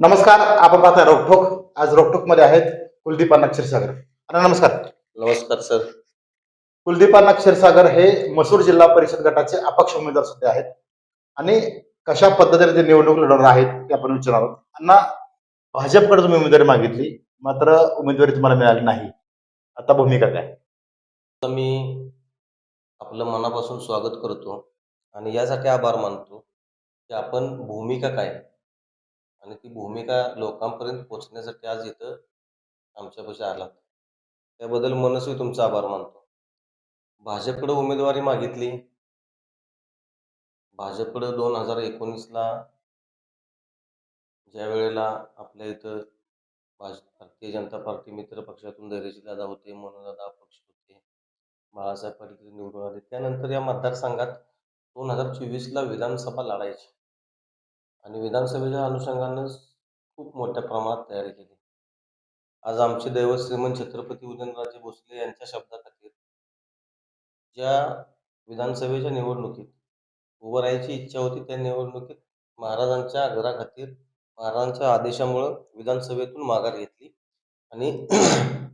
नमस्कार आपण पाहताय रोकठोक. आज रोकठोकमध्ये आहेत कुलदीपाना क्षीरसागर अण्णा नमस्कार. नमस्कार सर. कुलदीपाना क्षीरसागर हे मसूर जिल्हा परिषद गटाचे अपक्ष उमेदवार सुद्धा आहेत आणि कशा पद्धतीने ते निवडणूक लढवणार आहेत ते आपण विचारणार आहोत. अण्णा भाजपकडे तुम्ही उमेदवारी मागितली मात्र उमेदवारी तुम्हाला मिळाली नाही. आता भूमिका काय? तर मी आपलं मनापासून स्वागत करतो आणि यासाठी आभार मानतो की आपण भूमिका काय आणि ती भूमिका लोकांपर्यंत पोहोचण्यासाठी आज इथं आमच्यापाशी आलात त्याबद्दल मनस्वी तुमचा आभार मानतो. भाजपकडे उमेदवारी मागितली. भाजपकडे दोन हजार एकोणीसला ज्या वेळेला आपल्या इथं भाज भारतीय जनता पार्टी मित्र पक्षातून धैर्यजी दादा होते मनोदादा पक्ष होते बाळासाहेब पाटील निवडून आले. त्यानंतर या मतदारसंघात दोन हजार चोवीसला विधानसभा लढायची. आणि विधानसभेच्या अनुषंगानं खूप मोठ्या प्रमाणात तयारी केली. आज आमचे दैवत श्रीमंत छत्रपती उदयनराजे भोसले यांच्या शब्दाखातीर ज्या विधानसभेच्या निवडणुकीत उभं राहायची इच्छा होती त्या निवडणुकीत महाराजांच्या आग्रहाखातीर महाराजांच्या आदेशामुळं विधानसभेतून माघार घेतली आणि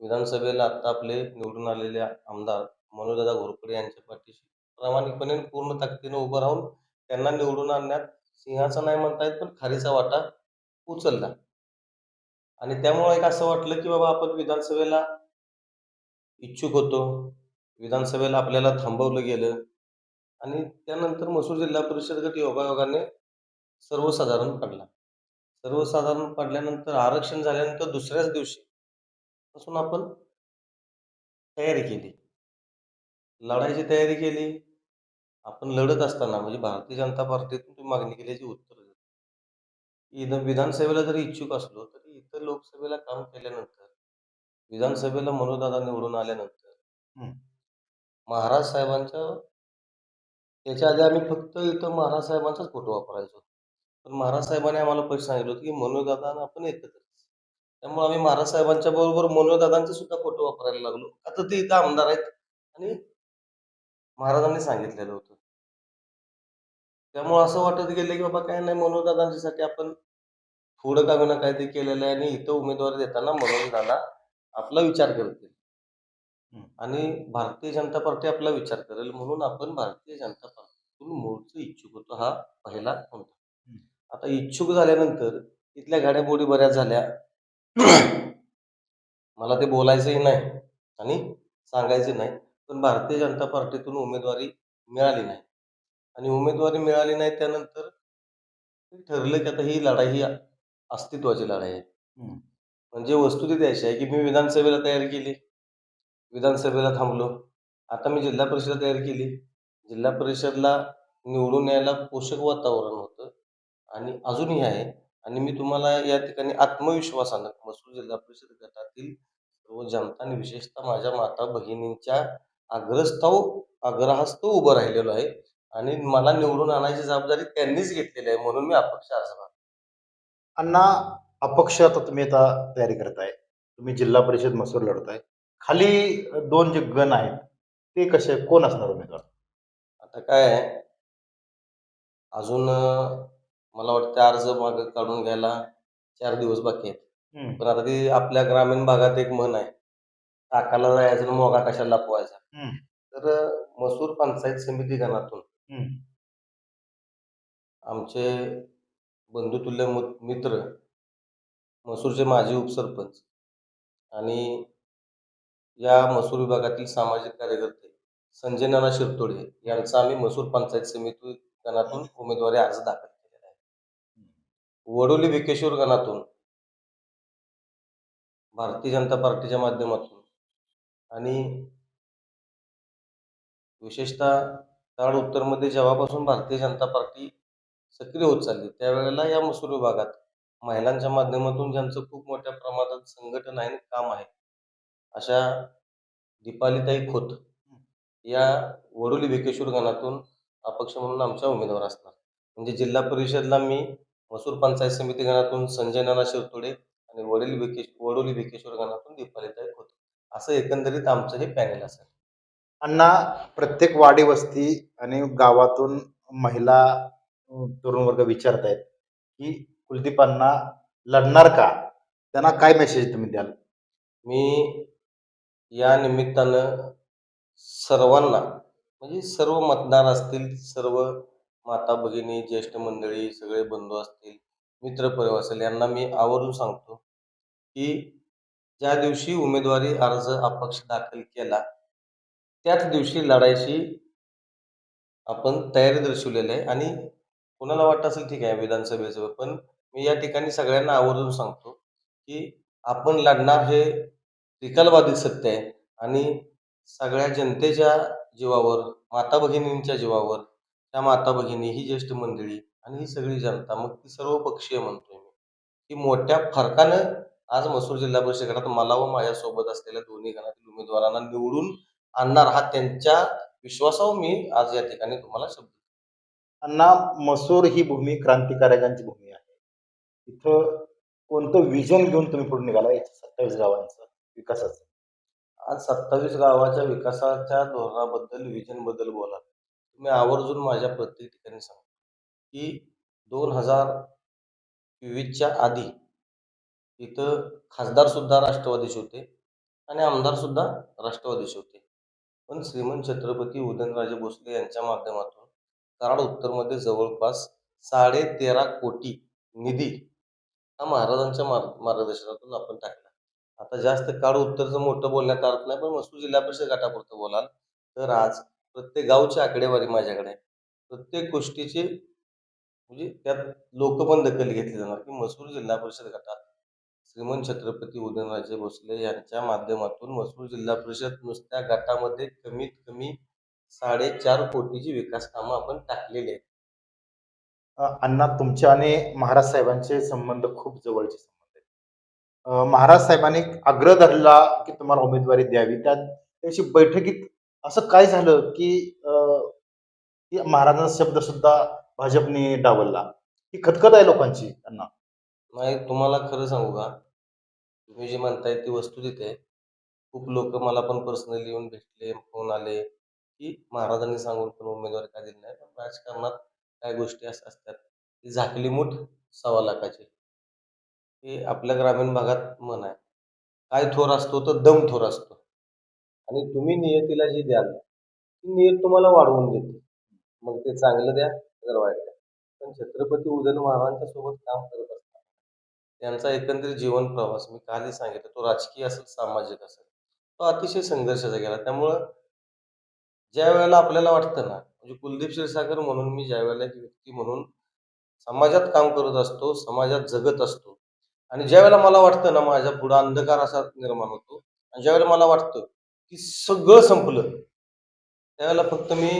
विधानसभेला आता आपले निवडून आलेले आमदार मनोजदादा घोरपडे यांच्या पाठीशी प्रामाणिकपणे पूर्ण ताकदीनं उभं राहून त्यांना निवडून आणण्यात सिंहाचा नाही म्हणता येत पण खारीचा वाटा उचलला. आणि त्यामुळे एक असं वाटलं की बाबा आपण विधानसभेला इच्छुक होतो. विधानसभेला आपल्याला थांबवलं गेलं. आणि त्यानंतर मसूर जिल्हा परिषद गट योगायोगाने सर्वसाधारण पडला. सर्वसाधारण पडल्यानंतर आरक्षण झाल्यानंतर दुसऱ्याच दिवशी पासून आपण तयारी केली. लढायची तयारी केली. आपण लढत असताना म्हणजे भारतीय जनता पार्टीतून मागणी केल्याची उत्तर इथं विधानसभेला जरी इच्छुक असलो तरी इतर लोकसभेला काम केल्यानंतर विधानसभेला मनोदादा निवडून आल्यानंतर. महाराज साहेबांच्या त्याच्या आधी आम्ही फक्त इथं महाराज साहेबांचाच फोटो वापरायचो. पण महाराज साहेबांनी आम्हाला पैसे सांगितलं होतं की मनोदादा आपण एकत्र त्यामुळे आम्ही महाराज साहेबांच्या बरोबर मनोदादांचे सुद्धा फोटो वापरायला लागलो. आता ते इथं आमदार आहेत आणि महाराजांनी सांगितलेलं होतं. त्यामुळे असं वाटत गेलं की बाबा काय नाही मनोदादांच्यासाठी आपण थोडं का विना काहीतरी केलेलं आहे आणि इथं उमेदवारी देताना मनोजदादा आपला विचार करतील. आणि भारतीय जनता पार्टी आपला विचार करेल म्हणून आपण भारतीय जनता पार्टीतून मूळचं इच्छुक होतो हा पहिला होता. आता इच्छुक झाल्यानंतर इथल्या घडामोडी बऱ्याच झाल्या. मला ते बोलायचंही नाही आणि सांगायचे नाही. पण भारतीय जनता पार्टीतून उमेदवारी मिळाली नाही. आणि उमेदवारी मिळाली नाही त्यानंतर ठरलं की आता ही लढाई ही अस्तित्वाची लढाई आहे. हम्म. म्हणजे वस्तुस्थिती अशी आहे की मी विधानसभेला तयारी केली. विधानसभेला थांबलो. आता मी जिल्हा परिषद तयारी केली. जिल्हा परिषदला निवडून यायला पोषक वातावरण होतं आणि अजूनही आहे आणि मी तुम्हाला या ठिकाणी आत्मविश्वासानं मसूर जिल्हा परिषद गटातील सर्व जनता आणि विशेषतः माझ्या माता भगिनींच्या आग्रहस्थाव आग्रहास्तव उभं राहिलेलो आहे. आणि मला निवडून आणायची जबाबदारी त्यांनीच घेतलेली आहे म्हणून मी अपक्ष अर्ज भरला. अण्णा अपक्ष आता तुम्ही आता तयारी करताय. तुम्ही जिल्हा परिषद मसूर लढताय. खाली दोन जे गण आहेत ते कसे कोण असणार उमेदवार? आता काय आहे? अजून अं, मला वाटतं अर्ज माग काढून घ्यायला चार दिवस बाकी आहेत. हम्म. पण आता ती आपल्या ग्रामीण भागात एक म्हण आहे. टाकाला जायचं आणि मोगा कशाला लपवायचा? हम्म. तर अं, मसूर पंचायत समिती गणातून आमचे बंधुतुल्य मु- मित्र मसूरचे माजी उपसरपंच आणि या मसूर विभागातील सामाजिक कार्यकर्ते संजय नाना शिरतोडे यांचा आम्ही मसूर पंचायत समिती गणातून उमेदवारी अर्ज दाखल केलेला आहे. वडोली विकेश्वर गणातून भारतीय जनता पार्टीच्या माध्यमातून आणि विशेषतः कराड उत्तरमध्ये जेव्हापासून भारतीय जनता पार्टी सक्रिय होत चालली त्यावेळेला या मसूर विभागात महिलांच्या माध्यमातून ज्यांचं खूप मोठ्या प्रमाणात संघटन आहे आणि काम आहे अशा दीपालीताई खोत या वडोली भिकेश्वर गणातून अपक्ष म्हणून आमच्या उमेदवार असणार. म्हणजे जिल्हा परिषदला मी मसूर पंचायत समिती गणातून संजय नाना शिरतोडे आणि वडील भिकेश वडोली भिकेश्वर गणातून दीपालीताई खोत असं एकंदरीत आमचं हे पॅनेल असेल. अण्णा प्रत्येक वाडी वस्ती आणि गावातून महिला तरुण वर्ग विचारतायत की कुलदीपांना लढणार का? त्यांना काय मेसेज तुम्ही द्याल? मी या निमित्तानं सर्वांना म्हणजे सर्व मतदार असतील सर्व माता भगिनी ज्येष्ठ मंडळी सगळे बंधू असतील मित्रपरिवार असेल यांना मी आवर्जून सांगतो की ज्या दिवशी उमेदवारी अर्ज अपक्ष दाखल केला त्याच दिवशी लढायची आपण तयारी दर्शवलेली आहे आणि कोणाला वाटत असेल ठीक आहे विधानसभेचं पण मी या ठिकाणी सगळ्यांना आवर्जून सांगतो की आपण लढणार हे निकालबाधित सत्य आहे आणि सगळ्या जनतेच्या जीवावर माता भगिनींच्या जीवावर त्या माता भगिनी ही ज्येष्ठ मंडळी आणि ही सगळी जनता मग ती सर्व पक्षीय म्हणतोय मी. की मोठ्या फरकानं आज मसूर जिल्हा परिषद गटात मला व माझ्यासोबत असलेल्या दोन्ही गणातील उमेदवारांना निवडून आणणार हा त्यांच्या विश्वासावर मी आज या ठिकाणी तुम्हाला शब्द अण्णा मसूर ही भूमी क्रांतिकारकांची भूमी आहे. इथं कोणतं विजन घेऊन तुम्ही पुढे निघाला? याच्या सत्तावीस गावांचं विकासाचं. आज सत्तावीस गावाच्या विकासाच्या धोरणाबद्दल विजनबद्दल बोला. तुम्ही आवर्जून माझ्या प्रत्येक ठिकाणी सांगा. की दोन हजार चोवीसच्या आधी इथं खासदार सुद्धा राष्ट्रवादीचे होते आणि आमदार सुद्धा राष्ट्रवादीचे होते. पण श्रीमंत छत्रपती उदयनराजे भोसले यांच्या माध्यमातून कराड उत्तरमध्ये जवळपास साडे तेरा कोटी निधी हा महाराजांच्या मार्ग मार्गदर्शनातून आपण टाकला. आता जास्त काळ उत्तरचं मोठं बोलण्यात अर्थ नाही पण मसूर जिल्हा परिषद गटापुरतं बोलाल तर आज प्रत्येक गावची आकडेवारी माझ्याकडे प्रत्येक गोष्टीची म्हणजे त्यात लोक पण दखल घेतली जाणार की मसूर जिल्हा परिषद गटात श्रीमंत छत्रपती उदयनराजे भोसले यांच्या माध्यमातून मसूर जिल्हा परिषद नुसत्या गटामध्ये कमीत कमी साडेचार कोटीची विकास कामं आपण टाकलेली आहेत. अण्णा तुमचे आणि महाराज साहेबांचे संबंध खूप जवळचे संबंध आहेत. महाराज साहेबांनी आग्रह धरला की तुम्हाला उमेदवारी द्यावी. त्या त्याची बैठकीत असं काय झालं की अ, की महाराजांचा शब्द सुद्धा भाजपने डावलला? ही खतखत आहे लोकांची अण्णा. नाही तुम्हाला खरं सांगू का? तुम्ही जी म्हणताय ती वस्तू तिथे आहे. खूप लोक मला पण पर्सनली येऊन भेटले फोन आले की महाराजांनी सांगून पण उमेदवार काय दिली नाही पण राजकारणात काही गोष्टी अशा असतात की झाकली मूठ सव्वा लाखाची. हे आपल्या ग्रामीण भागात म्हण आहे. काय थोर असतो तर दम थोर असतो. आणि तुम्ही नियतीला जी द्याल ती नियत तुम्हाला वाढवून देते. मग ते चांगलं द्या तर वाईट द्या. पण छत्रपती उदयन महाराजांच्या सोबत काम करत त्यांचा एकंदरीत जीवन प्रवास मी कालही सांगितलं तो राजकीय असेल सामाजिक असेल तो अतिशय संघर्षाचा गेला. त्यामुळं ज्या वेळेला आपल्याला वाटतं ना म्हणजे कुलदीप क्षीरसागर म्हणून मी ज्या वेळेला एक व्यक्ती म्हणून समाजात काम करत असतो समाजात जगत असतो आणि ज्या वेळेला मला वाटतं ना माझ्या पुढं अंधकार असा निर्माण होतो आणि ज्यावेळेला मला वाटतं की सगळं संपलं त्यावेळेला फक्त मी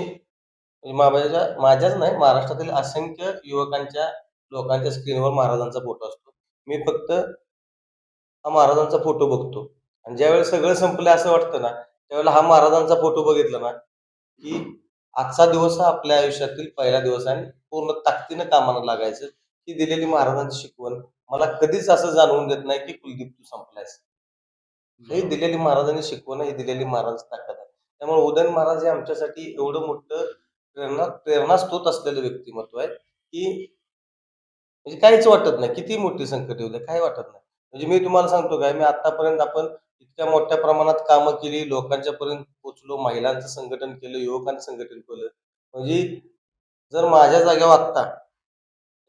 म्हणजे माझ्या माझ्याच नाही महाराष्ट्रातील असंख्य युवकांच्या लोकांच्या स्क्रीनवर महाराजांचा फोटो असतो. मी फक्त हा महाराजांचा फोटो बघतो. आणि ज्यावेळेस सगळं संपलं असं वाटतं ना त्यावेळेला हा महाराजांचा फोटो बघितला ना की आजचा दिवस हा आपल्या आयुष्यातील पहिला दिवस आहे आणि पूर्ण ताकदीनं कामाला लागायचं ही दिलेली महाराजांची शिकवण मला कधीच असं जाणवून देत नाही की कुलदीप तू संपलायस. ही दिलेली महाराजांनी शिकवण ही दिलेली महाराज ताकद आहे. त्यामुळे उदयन महाराज हे आमच्यासाठी एवढं मोठं प्रेरणा प्रेरणास्त्रोत असलेलं व्यक्तिमत्व आहे की म्हणजे काहीच वाटत नाही. किती मोठी संकट येऊ दे काही वाटत नाही. म्हणजे मी तुम्हाला सांगतो काय मी आतापर्यंत आपण इतक्या मोठ्या प्रमाणात कामं केली लोकांच्या पर्यंत पोचलो महिलांचं संघटन केलं युवकांचं संघटन केलं. म्हणजे जर माझ्या जागेवर आत्ता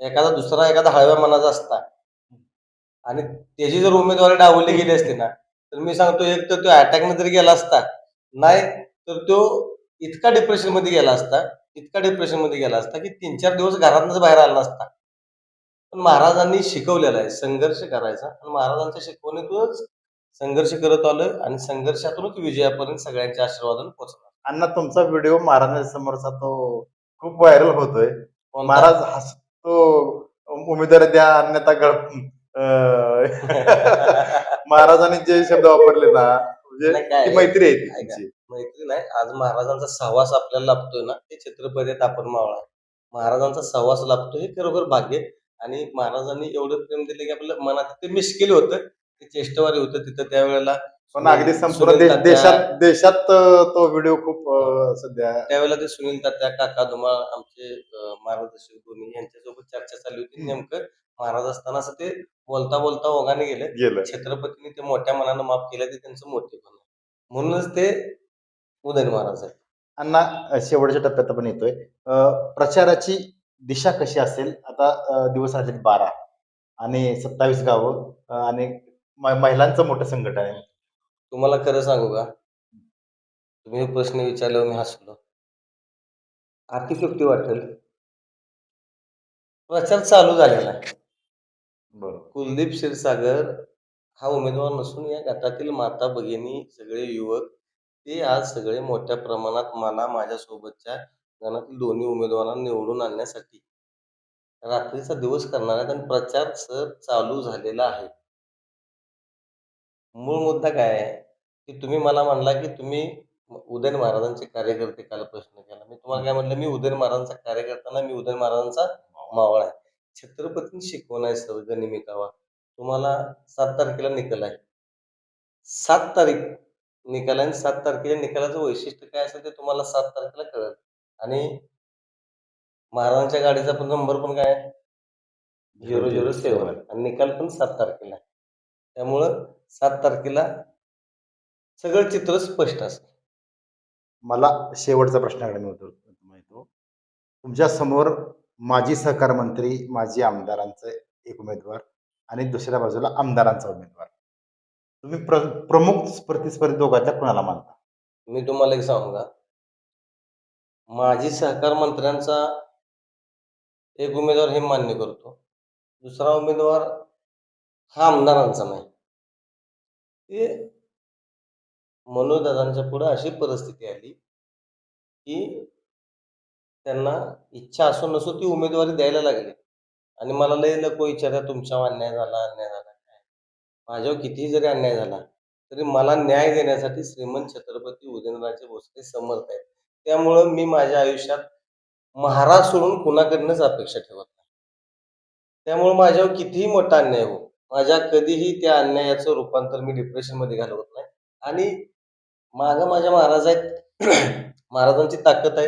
एखादा दुसरा एखादा हळव्या मनाचा असता आणि त्याची जर उमेदवारी डावली गेली असती ना तर मी सांगतो एक तर तो अटॅकने जरी गेला असता नाही तर तो इतका डिप्रेशनमध्ये गेला असता इतका डिप्रेशनमध्ये गेला असता की तीन चार दिवस घरातनच बाहेर आला नसता. महाराजांनी शिकवलेला आहे. संघर्ष करायचा. आणि महाराजांच्या शिकवणीतूनच संघर्ष करत आलोय आणि संघर्षातूनच विजयापर्यंत सगळ्यांच्या आशीर्वादाने पोहोचणार. अण्णा तुमचा व्हिडिओ महाराजांच्या समोरचा तो खूप व्हायरल होतोय? महाराज हसतो उमेदवारी द्या अन्यथा गळ महाराजांनी जे शब्द वापरले ना म्हणजे मैत्री आहे. मैत्री नाही. आज महाराजांचा सहवास आपल्याला लाभतोय ना ते छत्रपतीत आपण मावळा महाराजांचा सहवास लाभतोय हे खरोखर भाग्य. आणि महाराजांनी एवढं प्रेम दिलं की आपल्या मनात ते मिश्किल होतं. ते चेष्टवारी होतं तिथं त्यावेळेला. पण अगदी संपूर्ण सुनील देश- तात्या- देशात देशात अं, तो व्हिडिओ खूप अं, सध्या त्यावेळेला ते सुनील तात्या काका धुमाळ आमचे अं, मार्गदर्शक दोन्ही यांच्यासोबत चर्चा चालली होती. नेमकं महाराज असताना असं ते बोलता बोलता ओघाने गेले. गेलं. छत्रपतीने ते मोठ्या मनानं माफ केलं ते त्यांचं मोठेपण आहे. म्हणूनच ते उदयन महाराज आहेत. अण्णा शेवटच्या टप्प्यात आपण येतोय. अं, प्रचाराची दिशा कशी असेल? आता दिवस राहिले बारा आणि सत्तावीस गावं आणि म- महिलांचं मोठं संघटन आहे. तुम्हाला खरं सांगू का? तुम्ही हे प्रश्न विचारल्यावर मी हसलो. अतिशयोक्ती वाटेल. प्रचार चालू झालेला आहे. बरोबर कुलदीप क्षीरसागर हा उमेदवार नसून या गटातील माता भगिनी सगळे युवक ते आज सगळे मोठ्या प्रमाणात मला माझ्या सोबतच्या दोन्ही उमेदवारांना निवडून आणण्यासाठी रात्रीचा दिवस करणार आहेत आणि प्रचार सर चालू झालेला आहे. मूळ मुद्दा काय आहे? की तुम्ही मला म्हणला की तुम्ही उदयन महाराजांचे कार्यकर्ते काल प्रश्न केला. मी तुम्हाला काय म्हणलं मी उदयन महाराजांचा कार्यकर्ता मी उदयन महाराजांचा मावळा आहे. छत्रपतींनी शिकवण आहे सर गनिमिकावा तुम्हाला सात तारखेला निकाल आहे. सात तारीख निकाल आहे आणि सात तारखेच्या निकालाचं वैशिष्ट्य काय असेल ते तुम्हाला सात तारखेला कळेल. आणि महाराजांच्या गाडीचा पण नंबर पण काय? आहे झिरो झिरो सेवन आणि निकाल पण सात तारखेला आहे. त्यामुळं सात तारखेला सगळं चित्र स्पष्ट असेल मला शेवटचा प्रश्नाकडे मी तुमच्यासमोर माजी सहकार मंत्री माजी आमदारांचे एक उमेदवार आणि दुसऱ्या बाजूला आमदारांचा उमेदवार. तुम्ही प्र प्रमुख प्रतिस्पर्धी दोघांच्या कुणाला मानता? मी तुम्हाला एक सांगू का? माजी सहकार मंत्र्यांचा एक उमेदवार हे मान्य करतो. दुसरा उमेदवार हा आमदारांचा नाही. ते मनोदादांच्या पुढे अशी परिस्थिती आली की त्यांना इच्छा असो नसो ती उमेदवारी द्यायला लागली. आणि मला लय नको विचारा तुमच्यावर अन्याय झाला अन्याय झाला काय? माझ्यावर कितीही जरी अन्याय झाला तरी मला न्याय देण्यासाठी श्रीमंत छत्रपती उदयनराजे भोसले समर्थ आहेत. त्यामुळं मी माझ्या आयुष्यात महाराज सोडून कुणाकडनंच अपेक्षा ठेवत नाही. त्यामुळं माझ्यावर कितीही मोठा अन्याय हो माझ्या कधीही त्या अन्यायाचं रूपांतर मी डिप्रेशनमध्ये घालवत नाही. आणि मागं माझ्या महाराज आहेत महाराजांची ताकद आहे.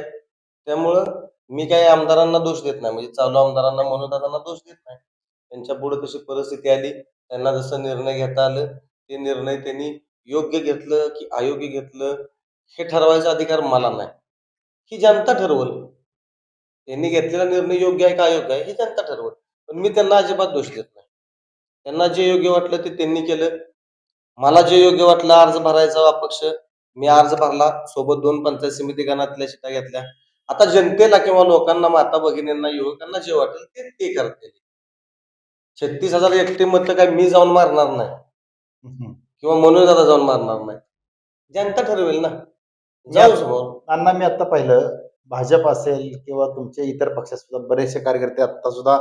त्यामुळं मी काही आमदारांना दोष देत नाही. म्हणजे चालू आमदारांना मनोदादांना दोष देत नाही. त्यांच्या पुढे तशी परिस्थिती आली त्यांना जसं निर्णय घेता आलं ते निर्णय त्यांनी योग्य घेतलं की अयोग्य घेतलं हे ठरवायचा अधिकार मला नाही. ही जनता ठरवल. त्यांनी घेतलेला निर्णय योग्य आहे का अयोग्य आहे ही जनता ठरवल. पण मी त्यांना अजिबात दोष देत नाही. त्यांना जे योग्य वाटलं ते त्यांनी केलं. मला जे योग्य वाटलं अर्ज भरायचा अपक्ष मी अर्ज भरला. सोबत दोन पंचायत समिती गणातल्या शिटा घेतल्या. आता जनतेला किंवा लोकांना माता भगिनींना युवकांना जे वाटेल ते ते करतील. छत्तीस हजार एकटे मत काय मी जाऊन मारणार नाही. किंवा मनोजदादा जाऊन मारणार नाही. जनता ठरवेल ना. जाऊ समोर. अण्णा मी आता पाहिलं भाजप असेल किंवा तुमचे इतर पक्षात सुद्धा बरेचसे कार्यकर्ते आता सुद्धा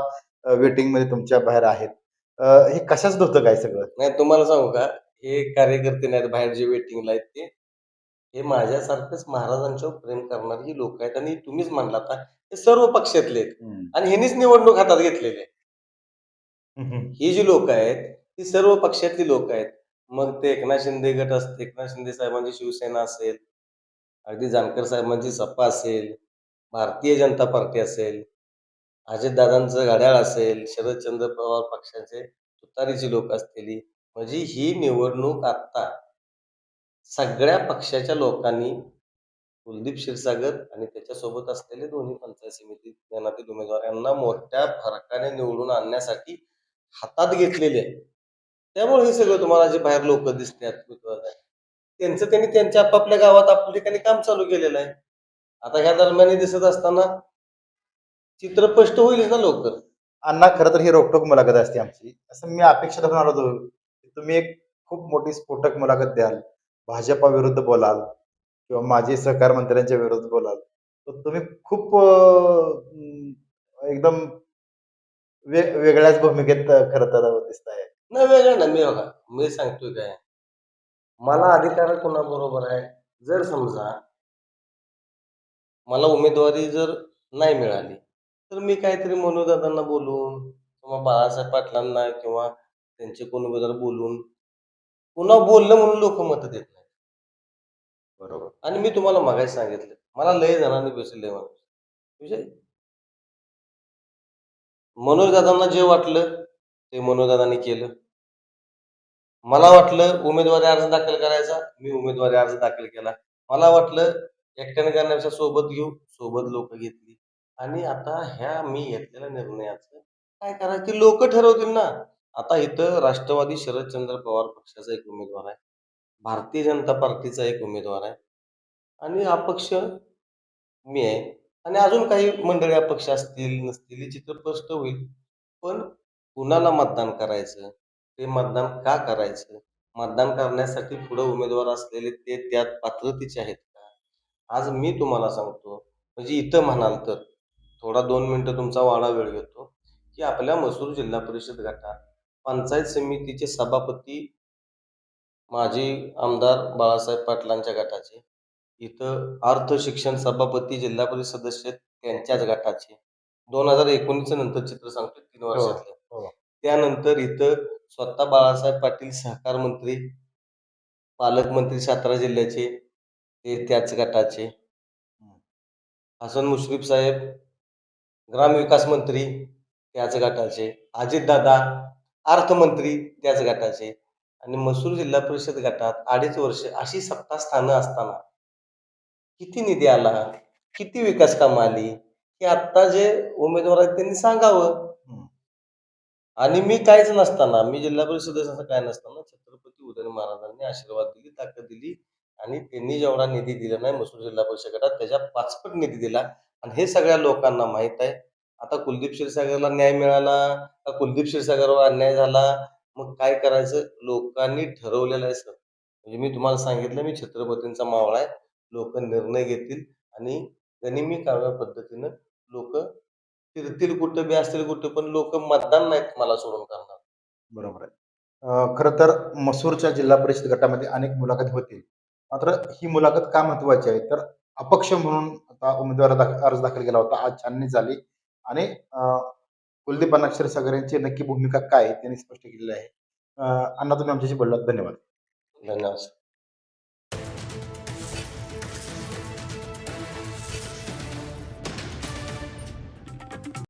वेटिंगमध्ये तुमच्या बाहेर आहेत. अं, हे कशाच होतं काय सगळं? नाही तुम्हाला सांगू का? हे कार्यकर्ते नाहीत बाहेर जे वेटिंगला आहेत ते. हे माझ्यासारखंच महाराजांच्यावर प्रेम करणारी लोक आहेत आणि तुम्हीच म्हणला आता हे सर्व पक्षातले आहेत. आणि ह्यांनीच निवडणूक हातात घेतलेली आहे. ही जी लोक आहेत ती सर्व पक्षातली लोक आहेत. मग ते एकनाथ शिंदे गट असते एकनाथ शिंदे साहेबांची शिवसेना असेल अगदी जानकर साहेबांची सपा असेल भारतीय जनता पार्टी असेल अजितदादांचं घड्याळ असेल शरदचंद्र पवार पक्षाचे तुतारीची लोक असलेली म्हणजे ही निवडणूक आता सगळ्या पक्षाच्या लोकांनी कुलदीप क्षीरसागर आणि त्याच्यासोबत असलेले दोन्ही पंचायत समिती गणातील उमेदवार यांना मोठ्या फरकाने निवडून आणण्यासाठी हातात घेतलेले आहे त्यामुळे हे सगळं तुम्हाला जे बाहेर लोक दिसतात त्यांचं त्यांनी त्यांच्या आपापल्या गावात आपल्या ठिकाणी काम चालू केलेलं आहे. आता ह्या दरम्यान दिसत असताना चित्र स्पष्ट होईलच ना लवकर. अण्णा खरं तर ही रोखटोक मुलाखत असते आमची. असं मी अपेक्षा धरून आलो होतो तुम्ही एक खूप मोठी स्फोटक मुलाखत द्याल. भाजपा विरुद्ध बोलाल किंवा माजी सहकार मंत्र्यांच्या विरुद्ध बोलाल. तर तुम्ही खूप एकदम वेगळ्याच भूमिकेत खरं तर दिसताय. नाही वेगळं ना मी बघा मी सांगतोय काय. मला अधिकार कोणाबरोबर आहे? जर समजा मला उमेदवारी जर नाही मिळाली तर मी काहीतरी मनोदादांना बोलून किंवा बाळासाहेब पाटलांना किंवा त्यांचे कोण उमेदवार बोलून पुन्हा बोललं म्हणून लोक मत देत नाही बरोबर. आणि मी तुम्हाला मागायला सांगितलं मला लय जणांनी बसले म्हणजे मनोजदादांना जे वाटलं ते मनोजदादांनी केलं. मला वाटलं उमेदवारी अर्ज दाखल करायचा मी उमेदवारी अर्ज दाखल केला. मला वाटलं एकट्याने करण्यापेक्षा सोबत घेऊ सोबत लोक घेतली. आणि आता ह्या मी घेतलेल्या निर्णयाचं काय करायचं? ते लोक ठरवतील ना. आता इथं राष्ट्रवादी शरदचंद्र पवार पक्षाचा एक उमेदवार आहे. भारतीय जनता पार्टीचा एक उमेदवार आहे. आणि अपक्ष मी आहे. आणि अजून काही मंडळी अपक्ष असतील नसतील चित्र स्पष्ट होईल. पण कुणाला मतदान करायचं? ते मतदान का करायचं? मतदान करण्यासाठी पुढे उमेदवार असलेले ते त्यात पात्रतेचे आहेत का? आज मी तुम्हाला सांगतो म्हणजे इथं म्हणाल तर थोडा दोन मिनिटं तुमचा वाडा वेळ घेतो की आपल्या मसूर जिल्हा परिषद गटात पंचायत समितीचे सभापती माजी आमदार बाळासाहेब पाटलांच्या गटाचे इथं अर्थ शिक्षण सभापती जिल्हा परिषद सदस्य त्यांच्याच गटाचे. दोन हजार एकोणीस नंतर चित्र सांगतो तीन वर्षातलं. हो. त्यानंतर इथं स्वतः बाळासाहेब पाटील सहकार मंत्री पालकमंत्री सातारा जिल्ह्याचे ते त्याच गटाचे. हसन मुश्रीफ साहेब ग्रामविकास मंत्री त्याच गटाचे. अजितदादा अर्थमंत्री त्याच गटाचे. आणि मसूर जिल्हा परिषद गटात अडीच वर्ष अशी सत्ता स्थानं असताना किती निधी आला? किती विकास कामं आली? हे आत्ता जे उमेदवार आहेत त्यांनी सांगावं. आणि मी काहीच नसताना मी जिल्हा परिषद सदस्याचं काय नसताना छत्रपती उदयन महाराजांनी आशीर्वाद दिली ताकद दिली आणि त्यांनी जेवढा निधी दिला नाही मसूर जिल्हा परिषद गटात त्याच्या पाचपट निधी दिला. आणि हे सगळ्या लोकांना माहीत आहे. आता कुलदीप क्षीरसागरला न्याय मिळाला का कुलदीप क्षीरसागरवर अन्याय झाला? मग काय करायचं? लोकांनी ठरवलेलं आहे सर म्हणजे मी तुम्हाला सांगितलं मी छत्रपतींचा मावळा आहे. लोक निर्णय घेतील आणि गनिमी काव्या पद्धतीनं लोक फिरतील कुठं बी असतील कुठं पण लोक मतदान नाहीत मला सोडून करणार. बरोबर आहे. खरं तर मसूरच्या जिल्हा परिषद गटामध्ये अनेक मुलाखती होतील मात्र ही मुलाखत का महत्वाची आहे? तर अपक्ष म्हणून आता उमेदवार अर्ज दाखल केला होता. आज छाननी झाली. आणि कुलदीप अण्णा क्षीरसागर यांची नक्की भूमिका काय त्यांनी स्पष्ट केलेली आहे. अण्णा तुम्ही आमच्याशी बोललात. धन्यवाद. धन्यवाद.